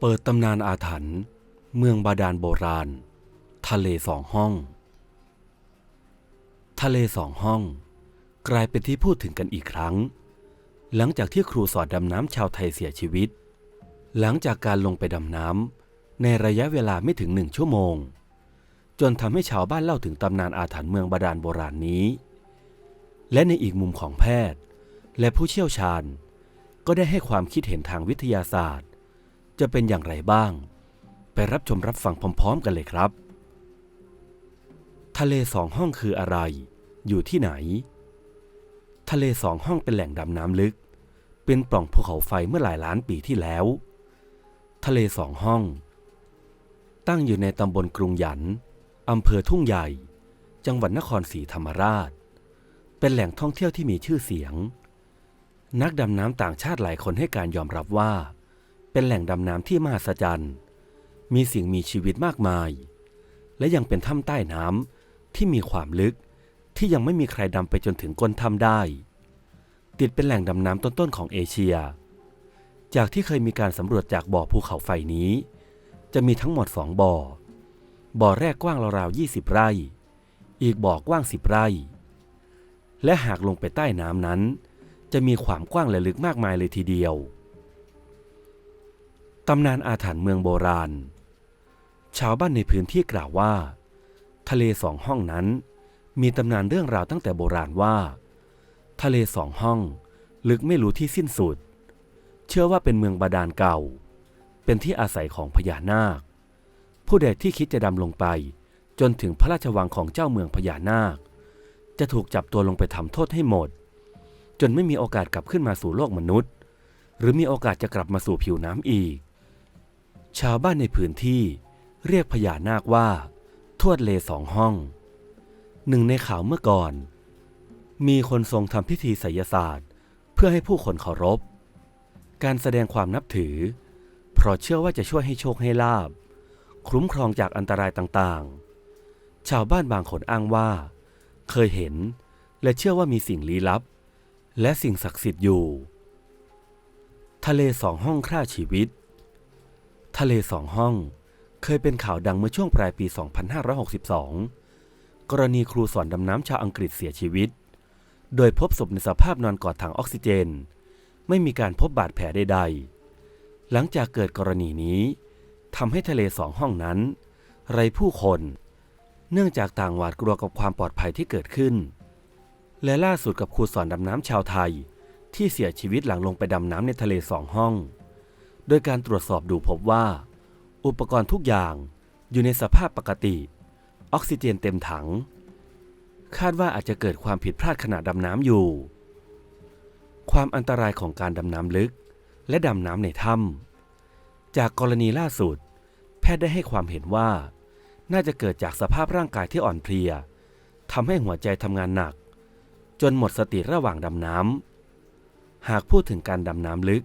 เปิดตำนานอาถรรพ์เมืองบาดาลโบราณ ทะเลสองห้อง ทะเลสองห้อง กลายเป็นที่พูดถึงกันอีกครั้ง หลังจากที่ครูสอนดำน้ำชาวไทยเสียชีวิต หลังจากการลงไปดำน้ำในระยะเวลาไม่ถึงหนึ่งชั่วโมง จนทำให้ชาวบ้านเล่าถึงตำนานอาถรรพ์เมืองบาดาลโบราณนี้ และในอีกมุมของแพทย์ และผู้เชี่ยวชาญ ก็ได้ให้ความคิดเห็นทางวิทยาศาสตร์ จะเป็นอย่างไรบ้าง ไปรับชมรับฟังพร้อม ๆ กันเลยครับ ทะเลสองห้องคืออะไร อยู่ที่ไหน ทะเลสองห้องเป็นแหล่งดำน้ำลึก เป็นปล่องภูเขาไฟเมื่อหลายล้านปีที่แล้ว ทะเลสองห้อง ตั้งอยู่ในตำบลกรุงหยันอำเภอทุ่งใหญ่ จังหวัดนครศรีธรรมราช เป็นแหล่งท่องเที่ยวที่มีชื่อเสียง นักดำน้ำต่างชาติหลายคนให้การยอมรับว่า เป็นแหล่งดำน้ำที่มหัศจรรย์ มีสิ่งมีชีวิตมากมาย และยังเป็นถ้ำใต้น้ำที่มีความลึกที่ยังไม่มีใครดำไปจนถึงก้นถ้ำได้ ติดเป็นแหล่งดำน้ำต้นๆของเอเชีย จากที่เคยมีการสำรวจจากบ่อภูเขาไฟนี้ จะมีทั้งหมดสองบ่อ บ่อแรกกว้างราวๆ20 ไร่ อีกบ่อกว้าง 10 ไร่ และหากลงไปใต้น้ำนั้น จะมีความกว้างและลึกมากมายเลยทีเดียว ตำนานอาถรรพ์เมืองโบราณ ชาวบ้านในพื้นที่กล่าวว่า ทะเลสองห้องนั้น มีตำนานเรื่องราวตั้งแต่โบราณว่า ทะเลสองห้อง ลึกไม่รู้ที่สิ้นสุด เชื่อว่าเป็นเมืองบาดาลเก่า เป็นที่อาศัยของพญานาค ผู้ใดที่คิดจะดำลงไป จนถึงพระราชวังของเจ้าเมืองพญานาค จะถูกจับตัวลงไปทำโทษให้หมด จนไม่มีโอกาสกลับขึ้นมาสู่โลกมนุษย์ หรือมีโอกาสจะกลับมาสู่ผิวน้ำอีก ชาวบ้านในพื้นที่เรียกพญานาคว่า ทวดเลสองห้อง หนึ่งในข่าวเมื่อก่อน มีคนทรงทำพิธีไสยศาสตร์ เพื่อให้ผู้คนเคารพ การแสดงความนับถือ เพราะเชื่อว่าจะช่วยให้โชคให้ลาบ คุ้มครองจากอันตรายต่างๆ ชาวบ้านบางคนอ้างว่า เคยเห็นและเชื่อว่ามีสิ่งลี้ลับ และสิ่งศักดิ์สิทธิ์อยู่ ทะเลสองห้องฆ่าชีวิต ทะเลสองห้อง เคยเป็นข่าวดังเมื่อช่วงปลายปี 2562 กรณีครูสอนดำน้ำชาวอังกฤษเสียชีวิต โดยพบศพในสภาพนอนกอดถังออกซิเจน ไม่มีการพบบาดแผลใดๆ หลังจากเกิดกรณีนี้ทำให้ทะเลสองห้องนั้น ไร้ผู้คน เนื่องจากต่างหวาดกลัวกับความปลอดภัยที่เกิดขึ้น และล่าสุดกับครูสอนดำน้ำชาวไทย ที่เสียชีวิตหลังลงไปดำน้ำในทะเลสองห้อง โดยการตรวจสอบดูพบว่า อุปกรณ์ทุกอย่างอยู่ในสภาพปกติ ออกซิเจนเต็มถัง คาดว่าอาจจะเกิดความผิดพลาดขณะดำน้ำอยู่ ความอันตรายของการดำน้ำลึก และดำน้ำในถ้ำจากกรณีล่าสุด แพทย์ได้ให้ความเห็นว่า น่าจะเกิดจากสภาพร่างกายที่อ่อนเพลียทำให้หัวใจทำงานหนัก จนหมดสติระหว่างดำน้ำหากพูดถึงการดำน้ำลึก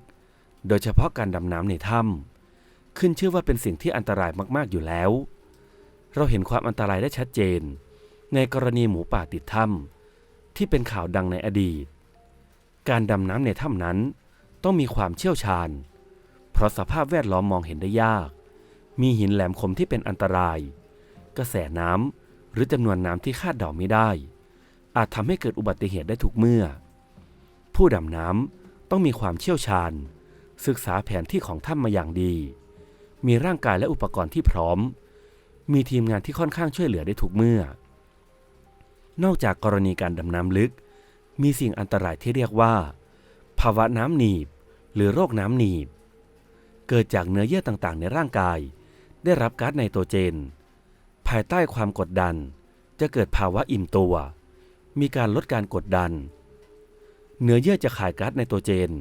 โดยเฉพาะการดำน้ำในถ้ำขึ้นชื่อว่าเป็นสิ่งที่อันตรายมากๆอยู่แล้ว เราเห็นความอันตรายได้ชัดเจน ในกรณีหมูป่าติดถ้ำที่เป็นข่าวดังในอดีต การดำน้ำในถ้ำนั้น ต้องมีความเชี่ยวชาญ เพราะสภาพแวดล้อมมองเห็นได้ยาก มีหินแหลมคมที่เป็นอันตราย กระแสน้ำหรือจำนวนน้ำที่คาดเดาไม่ได้ อาจทำให้เกิดอุบัติเหตุได้ทุกเมื่อ ผู้ดำน้ำต้องมีความเชี่ยวชาญ ศึกษาแผนที่ของถ้ำมาอย่างดี มีร่างกายและอุปกรณ์ที่พร้อม มีทีมงานที่ค่อนข้างช่วยเหลือได้ทุกเมื่อ นอกจากกรณีการดำน้ำลึก มีสิ่งอันตรายที่เรียกว่า ภาวะน้ำหนีบ หรือโรคน้ำหนีบ เกิดจากเนื้อเยื่อต่างๆ ในร่างกาย ได้รับก๊าซไนโตรเจน ภายใต้ความกดดัน จะเกิดภาวะอิ่มตัว มีการลดการกดดัน เนื้อเยื่อจะขายก๊าซไนโตรเจน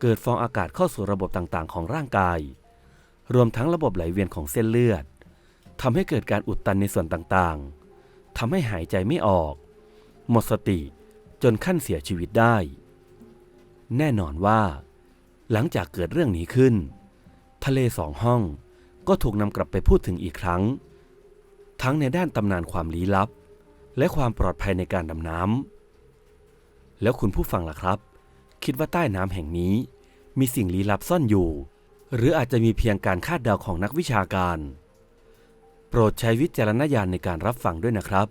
เกิดฟองอากาศเข้าสู่ระบบต่างๆ ของร่างกาย รวมทั้งระบบไหลเวียนของเส้นเลือดทำให้เกิดการอุดตันในส่วนต่างๆทำให้หายใจไม่ออก หมดสติจนขั้นเสียชีวิตได้ แน่นอนว่า หลังจากเกิดเรื่องนี้ขึ้น ทะเลสองห้องก็ถูกนำกลับไปพูดถึงอีกครั้ง ทั้งในด้านตำนานความลี้ลับ และความปลอดภัยในการดำน้ำแล้วคุณผู้ฟังล่ะครับ คิดว่าใต้น้ำแห่งนี้ มีสิ่งลี้ลับซ่อนอยู่ หรืออาจจะมีเพียงการคาดเดาของนักวิชาการ โปรดใช้วิจารณญาณในการรับฟังด้วยนะครับ